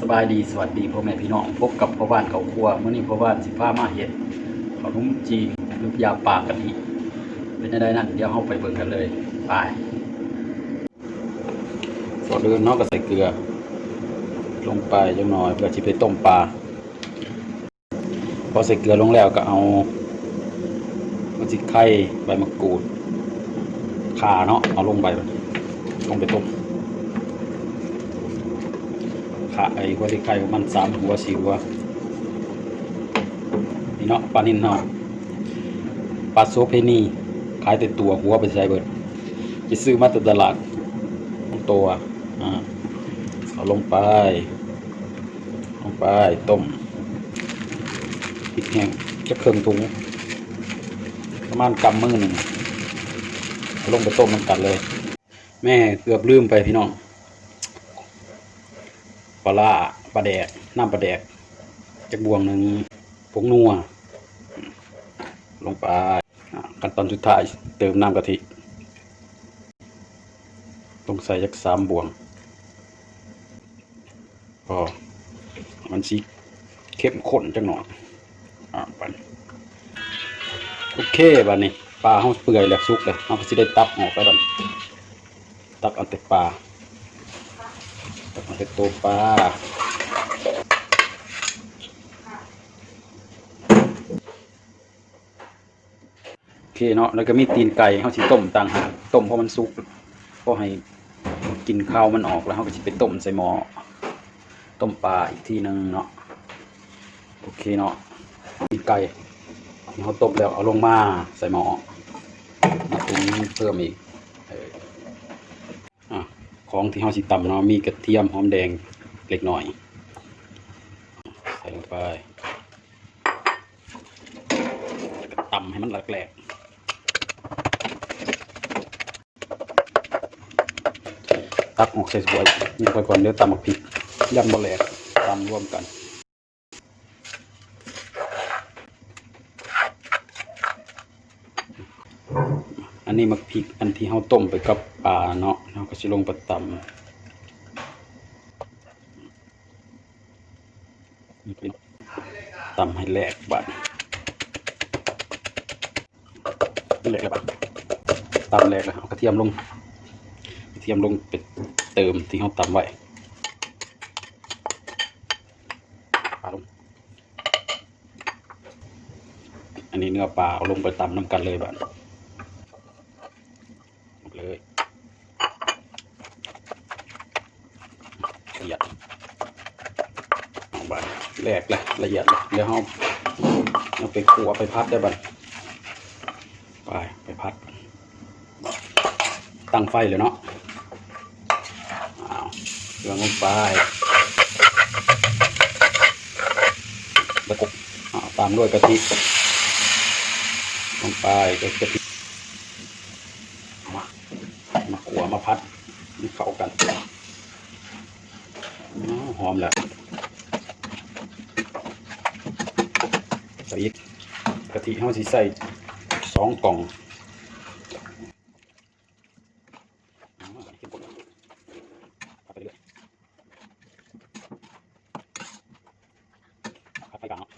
สบายดีสวัสดีพ่อแม่พี่น้องพบกับพ่อบ้านเขาครัวเมื่อนี้พ่อบ้านสิพามาเห็ดขนมจีนหรือยาปากกะทิเป็นยังไงนั่นเดี๋ยวเราไปเบิ่งกันเลยไปก่อนอื่นเนาะก็ใส่เกลือ ลงไปจังหน่อยเพื่อที่ไปต้มปลาพอใส่เกลือลงแล้วก็เอามันสิไข่ใบมะกรูดข่าเนาะเอาลงไปลงไปต้ม ขาไอ้หัวที่ไข่มันสามหัวสี่หัวนี่เนาะปลานินเนาะปลาโซเพนีขายแต่ตัวหัวไปใช้เบิดจะซื้อมาแต่ตลาดตัวอ่าเอาลงไป ลงไปต้มพริกแห้งจะเครื่องถุงประมาณกำมือหนึ่งลงไปต้มมันกันเลย แม่เกือบลืมไปพี่น้อง ปลาปลาแดกน้ำปลาแดกจากบวงหนึ่งผงนัวลงไปขั้นตอนสุดท้ายเติมน้ำกะทิต้องใส่ยักสามบวงพอมันสีเข้มข้นจังหน่อยอะไปโอเคบัดนี้ปลาเขาเปื่อยแล้วสุกเลยเขาก็สิได้ตักออกแล้วบัดตักเอาแต่ปลา เป็นตัวปลาโอเคเนาะแล้วก็มีตีนไก่เขาสิต้มต่างหากต้มเพราะมันสุกเพราะให้กินข้าวมันออกแล้วเขาก็สิไปต้มใส่หม้อต้มปลาอีกทีหนึงเนาะโอเคเนาะตีนไก่ที่เขาต้มแล้วเอาลงมาใส่หม้อมาปรุงเพิ่มอีก ของที่เราสิตำเนาะมีกระเทียมหอมแดงเล็กน้อยใส่ลงไปตำให้มันแหลกๆตักออกใส่สวยนี่ไปก่อนเดี๋ยวตำมักพริกยำบะแหลกตำรวมกัน นี้มักพริกอันที่เราต้มไปกับปลาเนาะเราก็สิลงไปตำนี่เป็นตำให้แหลกบัดแหลกแล้วบัดตำแหลกแล้วเอากระเทียมลงกระเทียมลงไปเติมที่เราตำไว้ปลาลงอันนี้เนื้อปลาเอาลงไปตำน้ำกันเลยบัดมดเลยละเอียดเอาไปแหลกเละเอียดเลยเดี๋ยวเราเอาไปขัวไปพัดได้บัดไปไปพัด ตั้งไฟเลยเนาะอ้าเรื่องลงไปแล้วก็ตามด้วยกะทิลงไปกะทิมามาขัวมาพัดให้เข้ากันหอมแล้ว สอีกกะทิเฮาสิใส่สองกล่องอ้าวเข้มข้นแล้วพัดไปก่อยพัดไปเนาะ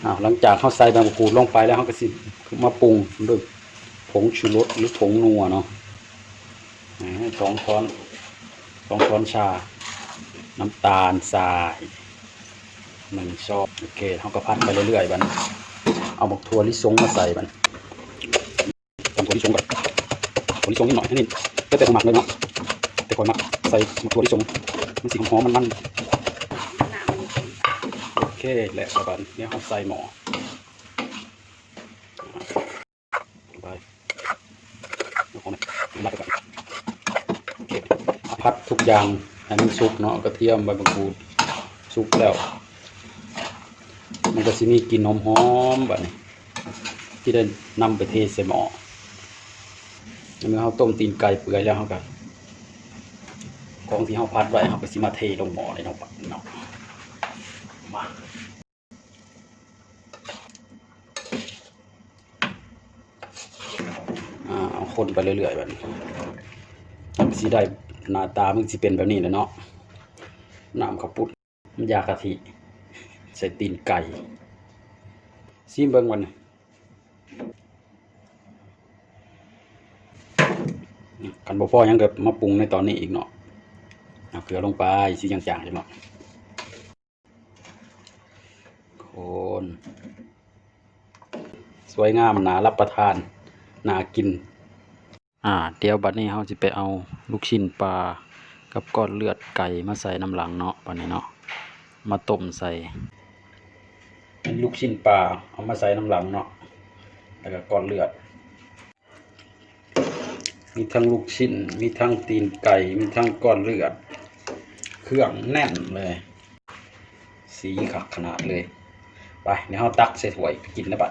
เอาหลังจากเขาใส่ใบมะกรูดลงไปแล้วเขาก็สิมาปรุงด้วยผงชูรสหรือผงนัวเนาะ สองช้อนสองช้อนชา น้ำตาลทรายหนึ่งช้อนโอเคเขาก็พัดไปเรื่อยๆบันเอาบักถั่วลิสงมาใส่บันทำถั่วลิสงก่อนถั่วลิสงนิดหน่อยนี่ก็แต่ผมหมักเลยเนาะแต่คอยหมักใส่บักถั่วลิสงมันสีหอมๆมันโอเคแหละบันเนี่ยเขาใส่หมอไปเอาของนี่รัดไปก่อนโอเค พัดทุกอย่างให้มันสุกเนาะกระเทียมใบมะกรูดสุกแล้ว มันก็สิมีกลิ่นหอมๆแบบนี้ที่ได้นำไปเทใส่หม้อเมื่อเขาต้มตีนไก่เปื่อยแล้วเขาก็ของที่เขาพัดไว้เขาก็สิมาเทลงหม้อเลยเนาะบัดเนาะมาคนไปเรื่อยๆแบบนี้สิได้ หน้าตามันสิเป็นแบบนี้แหละเนาะน้ำข้าวปุ้นน้ำยากะทิ ใส่ตีนไก่ซิมเบิ่งวันนี้กันบ่พอยังก็มาปรุงในตอนนี้อีกเนาะเอาเกลือลงไปสิจางๆจังเนาะคนสวยงามหนารับประทานน่ากิน อ่า เดี๋ยวบัดนี้เฮาสิไปเอาลูกชิ้นปลากับก้อนเลือดไก่มาใส่น้ำหลังเนาะบัดนี้เนาะ มาต้มใส่ ลูกชิ้นปลาเอามาใส่น้ำหลังเนาะ แล้วก็ก้อนเลือด มีทั้งลูกชิ้น มีทั้งตีนไก่ มีทั้งก้อนเลือด เครื่องแน่นเลย สีขักขนาดเลย ไปเดี๋ยวเราตักใส่ถ้วยไปกินนะบัด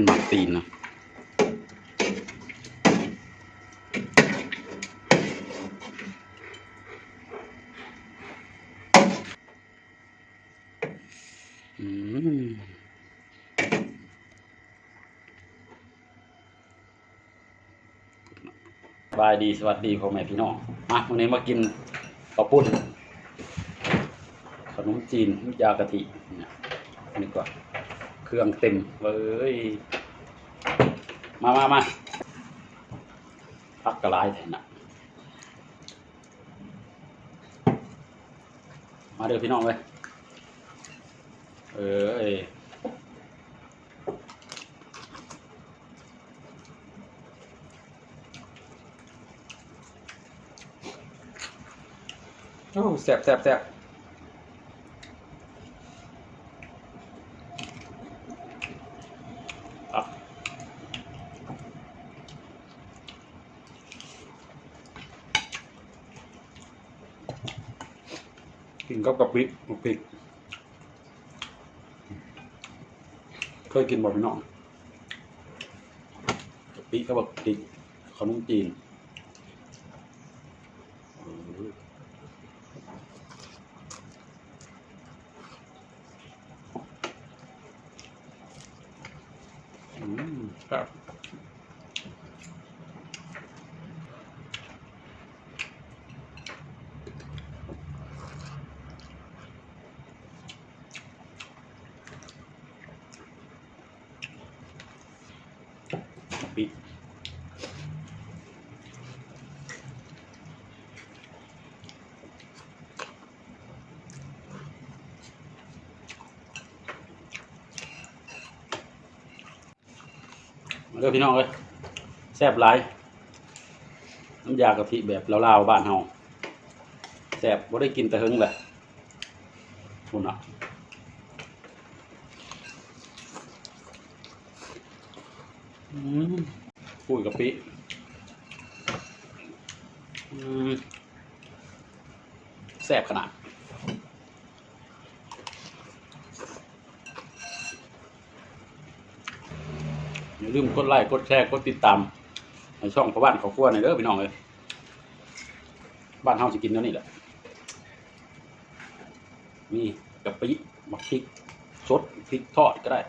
คนหมักตีนนะอืมบายดีสวัสดีพ่อแม่พี่น้องมาวันนี้มากินข้าวปุ้น ขนมจีนน้ำยากะทิเนี่ยนี่ก่อน เครื่องเต็มเว้ย มามามาพักกระไรแทนนะมาเด้อพี่น้องเลยเอ้ยโอ้แซ่บแซ่บแซ่บ นกับกะปิกะปิเคยกินบ่พี่น้องกะปิกับกะปิขนมจีนเออ อืมครับ ปิดมาเด้อพี่น้องเลยแซ่บหลาย น้ำยากะทิแบบลาวๆบ้านเฮาแซ่บบ่ได้กินแต่เฮิงแหละคุณอะอืม ปุ้ยกะปิอืมแซ่บขนาด อย่าลืมกดไลค์กดแชร์กดติดตาม ในช่องพ่อบ้านเขาครัวในเด้อพี่น้องเลยบ้านเฮาสิกินเท่านี้แหละ มีกะปิบักพริก สดพริกทอดก็ได้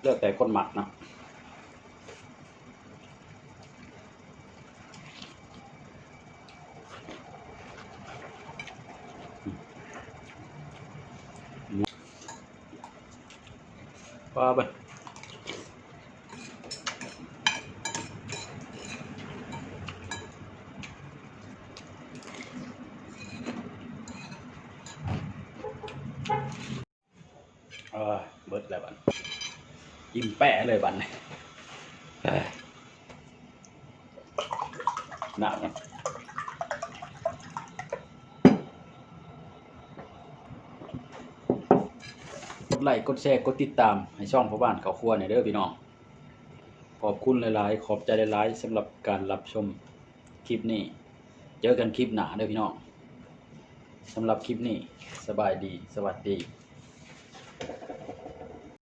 เลือกแต่คนหมักนะ ว่าไปเออเบิดแล้วบันอิ่มแปะเลยบันเนี่ยเอ้ยหนาวนะก ดไลค์กดแชร์กดติดตามให้ช่องพ่อบ้านเขาครัวเนอยเด้อพี่น้องขอบคุณหลายๆ ขอบใจหลายๆสำหรับการรับชมคลิปนี้ เจอกันคลิปหน้าเด้อพี่น้องสำหรับคลิปนี้สบายดีสวัสดี